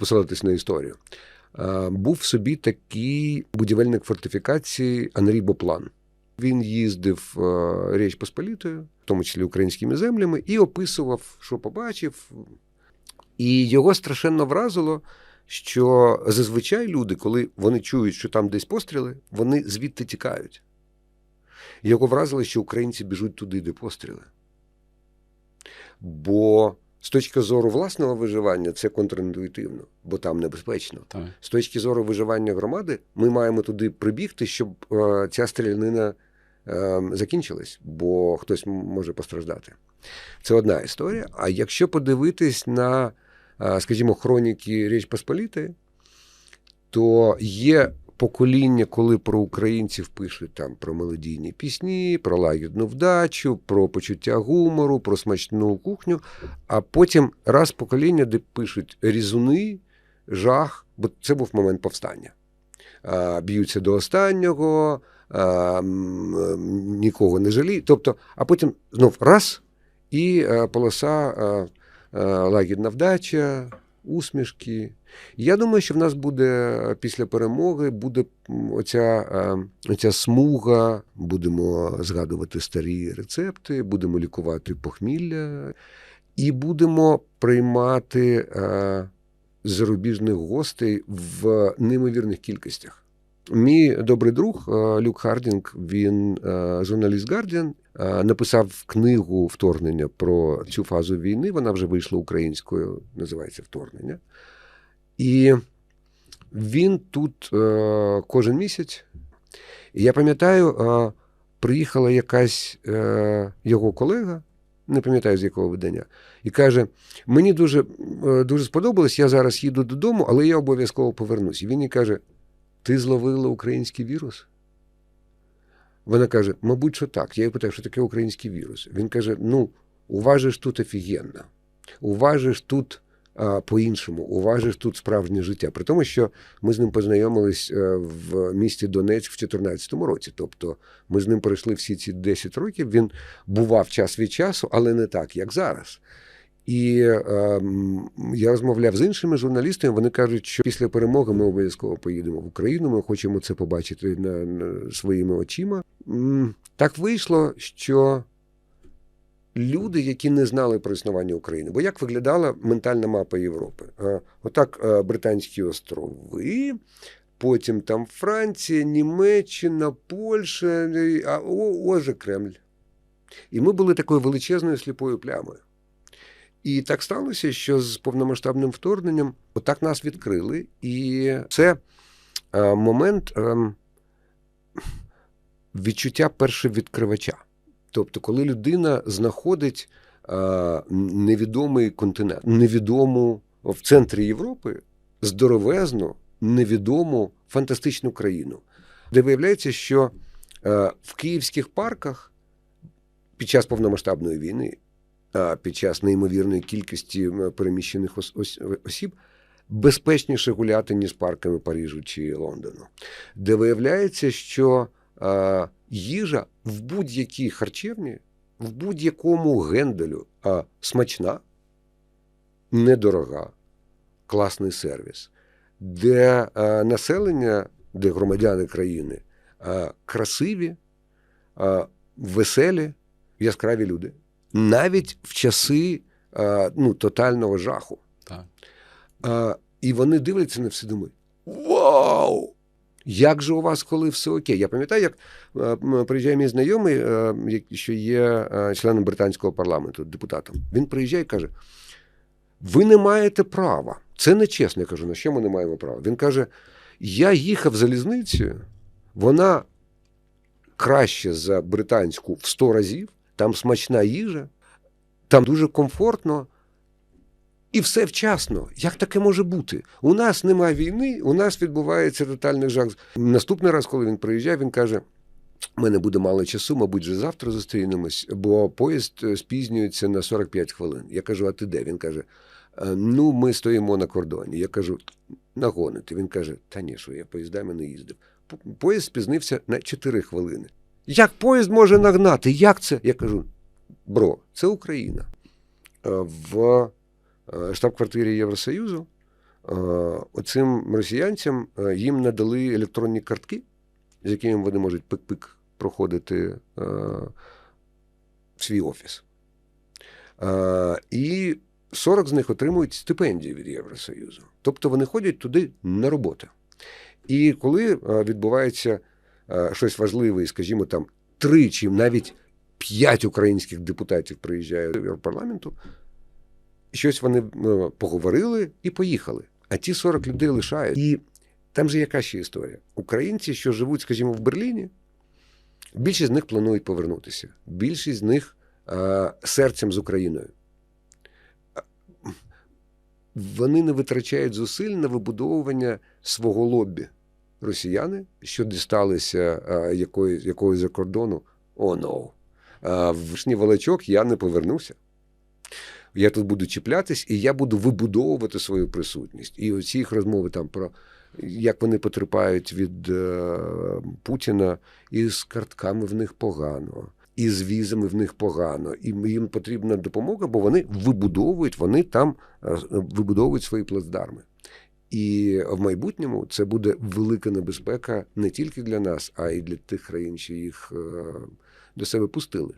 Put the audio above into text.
посилатись на історію. Е, Був собі такий будівельник фортифікації Анрі Боплан. Він їздив е, Річ Посполітою, в тому числі українськими землями, і описував, що побачив. І його страшенно вразило, що зазвичай люди, коли вони чують, що там десь постріли, вони звідти тікають. Його вразило, що українці біжуть туди, де постріли. Бо з точки зору власного виживання це контрінтуїтивно, бо там небезпечно. Так. З точки зору виживання громади, ми маємо туди прибігти, щоб е, ця стрілянина е, закінчилась, бо хтось може постраждати. Це одна історія. А якщо подивитись на, е, скажімо, хроніки Річ Посполітої, то є покоління, коли про українців пишуть там про мелодійні пісні, про лагідну вдачу, про почуття гумору, про смачну кухню. А потім раз покоління, де пишуть різуни, жах, бо це був момент повстання. Б'ються до останнього, нікого не жаліють. Тобто, а потім знов раз і а, полоса а, а, лагідна вдача, усмішки. Я думаю, що в нас буде е, після перемоги буде оця, е, оця смуга, будемо згадувати старі рецепти, будемо лікувати похмілля і будемо приймати е, зарубіжних гостей в неймовірних кількостях. Мій добрий друг е, Люк Хардінг, він е, журналіст Guardian, е, написав книгу вторгнення про цю фазу війни. Вона вже вийшла українською, називається Вторгнення. І він тут кожен місяць. Я пам'ятаю, приїхала якась його колега, не пам'ятаю з якого видання, і каже: мені дуже, дуже сподобалось, я зараз їду додому, але я обов'язково повернусь. І він їй каже: Ти зловила український вірус? Вона каже: мабуть, що так. Я її питаю, що таке український вірус. Він каже: Ну, у вас же ж тут офігенно. У вас же ж тут по-іншому, у вас же ж тут справжнє життя. При тому, що ми з ним познайомились е, в місті Донецьк в 2014 році. Тобто ми з ним пройшли всі ці 10 років. Він бував час від часу, але не так, як зараз. І е, я розмовляв з іншими журналістами. Вони кажуть, що після перемоги ми обов'язково поїдемо в Україну. Ми хочемо це побачити на, на своїми очима. Так вийшло, що люди, які не знали про існування України, бо як виглядала ментальна мапа Європи? Отак е, Британські острови. Потім там Франція, Німеччина, Польща, а о, оже Кремль. І ми були такою величезною сліпою плямою. І так сталося, що з повномасштабним вторгненням отак нас відкрили. І це е, момент е, відчуття першовідкривача. Тобто, коли людина знаходить е, невідомий континент, невідому в центрі Європи здоровезну, невідому фантастичну країну, де виявляється, що е, в київських парках під час повномасштабної війни під час неймовірної кількості переміщених ос- ос- осіб безпечніше гуляти, ніж парками Парижу чи Лондону, де виявляється, що а, їжа в будь-якій харчевні, в будь-якому генделю а, смачна, недорога, класний сервіс, де а, населення, де громадяни країни а, красиві, а, веселі, яскраві люди навіть в часи а, ну, тотального жаху. Так. А, і вони дивляться на все думають: Вау! Як же у вас, коли все окей? Я пам'ятаю, як е, приїжджає мій знайомий, е, що є е, членом британського парламенту, депутатом. Він приїжджає і каже: Ви не маєте права. Це нечесно. Я кажу, на що ми не маємо права? Він каже: Я їхав залізницею, вона краще за британську в 100 разів, там смачна їжа, там дуже комфортно. І все вчасно. Як таке може бути? У нас немає війни, у нас відбувається тотальний жах. Наступний раз, коли він приїжджає, він каже: у мене буде мало часу, мабуть, вже завтра зустрінемось, бо поїзд е, спізнюється на 45 хвилин. Я кажу, а ти де? Він каже: «Е, ну, ми стоїмо на кордоні. Я кажу, нагоните. Він каже, та ні, що я поїздами не їздив. Поїзд спізнився на 4 хвилини. Як поїзд може нагнати? Як це? Я кажу, бро, це Україна. Е, В е, штаб-квартирі Євросоюзу е, оцим росіянцям їм надали електронні картки, з якими вони можуть пик-пик проходити свій офіс. І 40 з них отримують стипендії від Євросоюзу. Тобто вони ходять туди на роботу. І коли відбувається щось важливе, і, скажімо, там три чи навіть п'ять українських депутатів приїжджають до Європарламенту, щось вони е, поговорили і поїхали. А ті 40 людей лишають. І там же яка ще історія? Українці, що живуть, скажімо, в Берліні, більшість з них планують повернутися. Більшість з них е, серцем з Україною. Вони не витрачають зусиль на вибудовування свого лобі. Росіяни, що дісталися е, якоїсь, якогось за кордону, о, oh, no. В Вишній Волочок я не повернуся. Я тут буду чіплятись, і я буду вибудовувати свою присутність. І оці їх розмови там про як вони потерпають від е, Путіна, і з картками в них погано, і з візами в них погано. І їм потрібна допомога, бо вони вибудовують, вони там е, вибудовують свої плацдарми. І в майбутньому це буде велика небезпека не тільки для нас, а й для тих країн, що їх е, до себе пустили.